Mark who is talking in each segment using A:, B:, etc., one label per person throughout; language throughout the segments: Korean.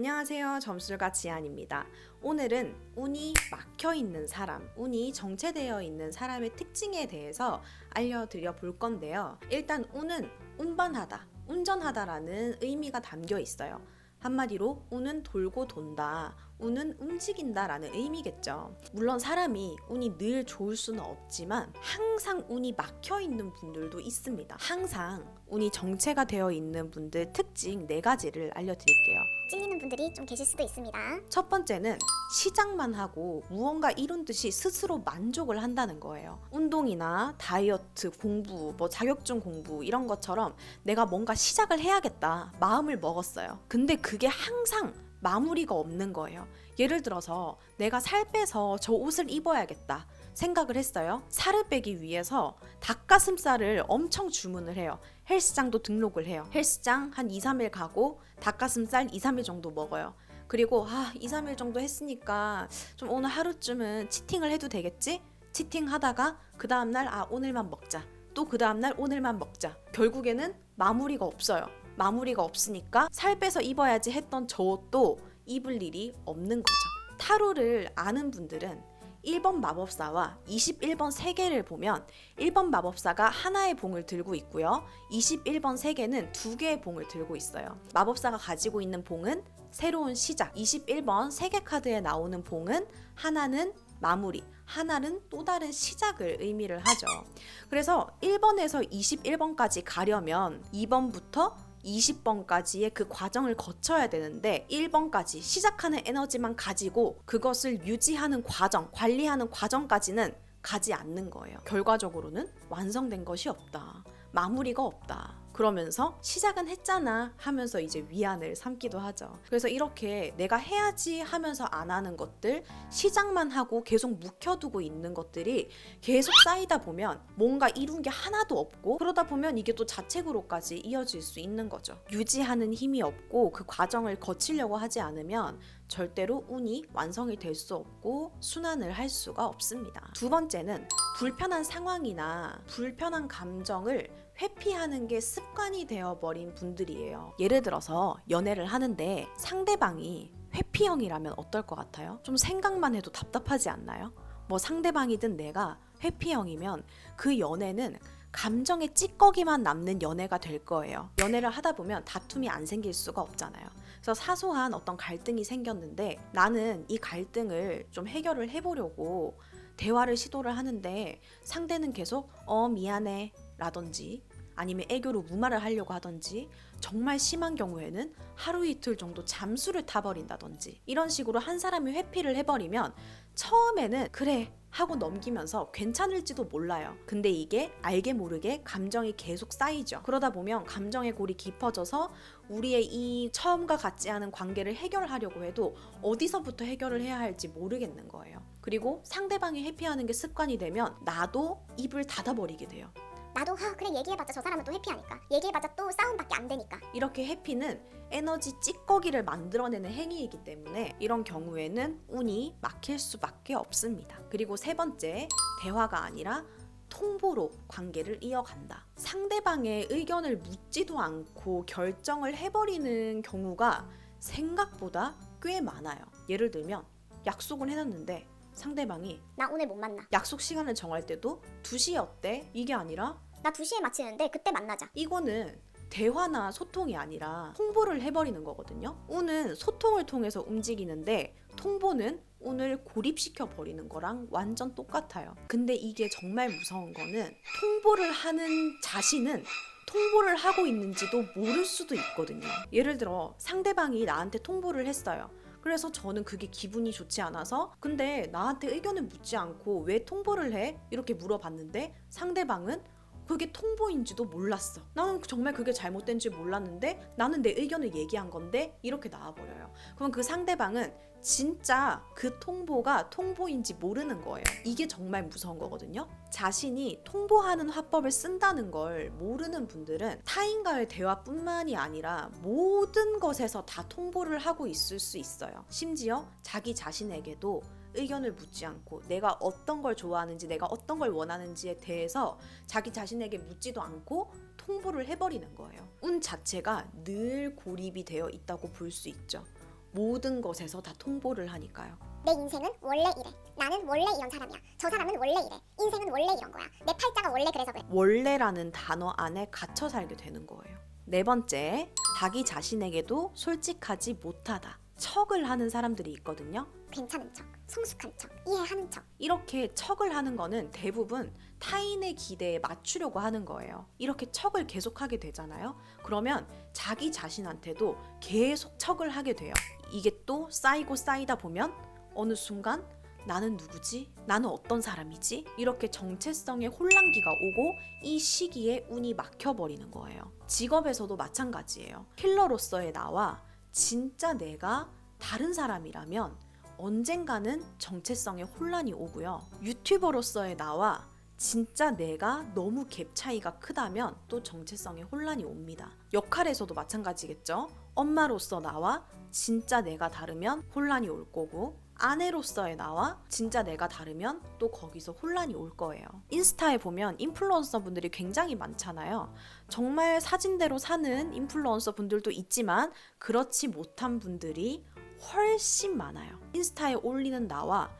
A: 안녕하세요. 점술가 지안입니다. 오늘은 운이 막혀 있는 사람, 운이 정체되어 있는 사람의 특징에 대해서 알려드려 볼 건데요. 일단 운은 운반하다, 운전하다라는 의미가 담겨 있어요. 한마디로 운은 돌고 돈다, 운은 움직인다라는 의미겠죠. 물론 사람이 운이 늘 좋을 수는 없지만 항상 운이 막혀 있는 분들도 있습니다. 항상 운이 정체가 되어 있는 분들 특징 네 가지를 알려드릴게요.
B: 찔리는 분들이 좀 계실 수도 있습니다.
A: 첫 번째는 시작만 하고 무언가 이룬 듯이 스스로 만족을 한다는 거예요. 운동이나 다이어트, 공부, 뭐 자격증 공부 이런 것처럼 내가 뭔가 시작을 해야겠다 마음을 먹었어요. 근데 그게 항상 마무리가 없는 거예요. 예를 들어서 내가 살 빼서 저 옷을 입어야겠다. 생각을 했어요. 살을 빼기 위해서 닭가슴살을 엄청 주문을 해요. 헬스장도 등록을 해요. 헬스장 한 2, 3일 가고 닭가슴살 2, 3일 정도 먹어요. 그리고 아, 2, 3일 정도 했으니까 좀 오늘 하루쯤은 치팅을 해도 되겠지? 치팅 하다가 그 다음 날 아, 오늘만 먹자. 또 그 다음 날 오늘만 먹자. 결국에는 마무리가 없어요. 마무리가 없으니까 살 빼서 입어야지 했던 저 옷도 입을 일이 없는 거죠. 타로를 아는 분들은 1번 마법사와 21번 세계를 보면 1번 마법사가 하나의 봉을 들고 있고요. 21번 세계는 두 개의 봉을 들고 있어요. 마법사가 가지고 있는 봉은 새로운 시작. 21번 세계 카드에 나오는 봉은 하나는 마무리, 하나는 또 다른 시작을 의미를 하죠. 그래서 1번에서 21번까지 가려면 2번부터 20번까지의 그 과정을 거쳐야 되는데 1번까지 시작하는 에너지만 가지고 그것을 유지하는 과정, 관리하는 과정까지는 가지 않는 거예요. 결과적으로는 완성된 것이 없다. 마무리가 없다. 그러면서 시작은 했잖아 하면서 이제 위안을 삼기도 하죠. 그래서 이렇게 내가 해야지 하면서 안 하는 것들, 시작만 하고 계속 묵혀두고 있는 것들이 계속 쌓이다 보면 뭔가 이룬 게 하나도 없고 그러다 보면 이게 또 자책으로까지 이어질 수 있는 거죠. 유지하는 힘이 없고 그 과정을 거치려고 하지 않으면 절대로 운이 완성이 될 수 없고 순환을 할 수가 없습니다. 두 번째는 불편한 상황이나 불편한 감정을 회피하는 게 습관이 되어버린 분들이에요. 예를 들어서 연애를 하는데 상대방이 회피형이라면 어떨 것 같아요? 좀 생각만 해도 답답하지 않나요? 뭐 상대방이든 내가 회피형이면 그 연애는 감정의 찌꺼기만 남는 연애가 될 거예요. 연애를 하다 보면 다툼이 안 생길 수가 없잖아요. 그래서 사소한 어떤 갈등이 생겼는데 나는 이 갈등을 좀 해결을 해보려고 대화를 시도를 하는데 상대는 계속 어 미안해 라든지 아니면 애교로 무마를 하려고 하든지 정말 심한 경우에는 하루 이틀 정도 잠수를 타버린다든지 이런 식으로 한 사람이 회피를 해버리면 처음에는 그래 하고 넘기면서 괜찮을지도 몰라요. 근데 이게 알게 모르게 감정이 계속 쌓이죠. 그러다 보면 감정의 골이 깊어져서 우리의 이 처음과 같지 않은 관계를 해결하려고 해도 어디서부터 해결을 해야 할지 모르겠는 거예요. 그리고 상대방이 회피하는 게 습관이 되면 나도 입을 닫아버리게 돼요.
B: 나도 하 그래 얘기해봤자 저 사람은 또 회피하니까 얘기해봤자 또 싸움밖에 안 되니까
A: 이렇게 해피는 에너지 찌꺼기를 만들어내는 행위이기 때문에 이런 경우에는 운이 막힐 수밖에 없습니다. 그리고 세 번째, 대화가 아니라 통보로 관계를 이어간다. 상대방의 의견을 묻지도 않고 결정을 해버리는 경우가 생각보다 꽤 많아요. 예를 들면 약속을 해놨는데 상대방이
B: 나 오늘 못 만나
A: 약속 시간을 정할 때도 2시 어때? 이게 아니라
B: 나 2시에 마치는데 그때 만나자
A: 이거는 대화나 소통이 아니라 통보를 해버리는 거거든요. 운은 소통을 통해서 움직이는데 통보는 운을 고립시켜 버리는 거랑 완전 똑같아요. 근데 이게 정말 무서운 거는 통보를 하는 자신은 통보를 하고 있는지도 모를 수도 있거든요. 예를 들어 상대방이 나한테 통보를 했어요. 그래서 저는 그게 기분이 좋지 않아서 근데 나한테 의견을 묻지 않고 왜 통보를 해? 이렇게 물어봤는데 상대방은 그게 통보인지도 몰랐어. 나는 정말 그게 잘못된지 몰랐는데 나는 내 의견을 얘기한 건데 이렇게 나와버려요. 그럼 그 상대방은 진짜 그 통보가 통보인지 모르는 거예요. 이게 정말 무서운 거거든요. 자신이 통보하는 화법을 쓴다는 걸 모르는 분들은 타인과의 대화뿐만이 아니라 모든 것에서 다 통보를 하고 있을 수 있어요. 심지어 자기 자신에게도 의견을 묻지 않고 내가 어떤 걸 좋아하는지 내가 어떤 걸 원하는지에 대해서 자기 자신에게 묻지도 않고 통보를 해버리는 거예요. 운 자체가 늘 고립이 되어 있다고 볼 수 있죠. 모든 것에서 다 통보를 하니까요.
B: 내 인생은 원래 이래. 나는 원래 이런 사람이야. 저 사람은 원래 이래. 인생은 원래 이런 거야. 내 팔자가 원래 그래서 그래.
A: 원래라는 단어 안에 갇혀 살게 되는 거예요. 네 번째, 자기 자신에게도 솔직하지 못하다. 척을 하는 사람들이 있거든요.
B: 괜찮은 척, 성숙한 척, 이해하는 척.
A: 이렇게 척을 하는 거는 대부분 타인의 기대에 맞추려고 하는 거예요. 이렇게 척을 계속하게 되잖아요. 그러면 자기 자신한테도 계속 척을 하게 돼요. 이게 또 쌓이고 쌓이다 보면 어느 순간 나는 누구지? 나는 어떤 사람이지? 이렇게 정체성의 혼란기가 오고 이 시기에 운이 막혀버리는 거예요. 직업에서도 마찬가지예요. 킬러로서의 나와 진짜 내가 다른 사람이라면 언젠가는 정체성의 혼란이 오고요. 유튜버로서의 나와 진짜 내가 너무 갭 차이가 크다면 또 정체성의 혼란이 옵니다. 역할에서도 마찬가지겠죠. 엄마로서 나와 진짜 내가 다르면 혼란이 올 거고 아내로서의 나와 진짜 내가 다르면 또 거기서 혼란이 올 거예요. 인스타에 보면 인플루언서 분들이 굉장히 많잖아요. 정말 사진대로 사는 인플루언서 분들도 있지만 그렇지 못한 분들이 훨씬 많아요. 인스타에 올리는 나와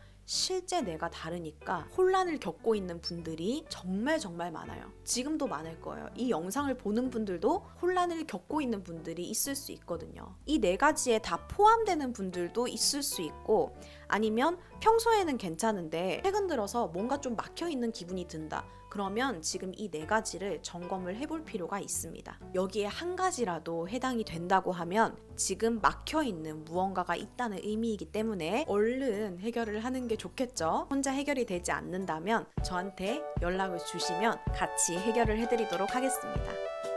A: 실제 내가 다르니까 혼란을 겪고 있는 분들이 정말 정말 많아요. 지금도 많을 거예요. 이 영상을 보는 분들도 혼란을 겪고 있는 분들이 있을 수 있거든요. 이 네 가지에 다 포함되는 분들도 있을 수 있고 아니면 평소에는 괜찮은데 최근 들어서 뭔가 좀 막혀 있는 기분이 든다. 그러면 지금 이 네 가지를 점검을 해볼 필요가 있습니다. 여기에 한 가지라도 해당이 된다고 하면 지금 막혀 있는 무언가가 있다는 의미이기 때문에 얼른 해결을 하는 게 좋겠죠. 혼자 해결이 되지 않는다면 저한테 연락을 주시면 같이 해결을 해드리도록 하겠습니다.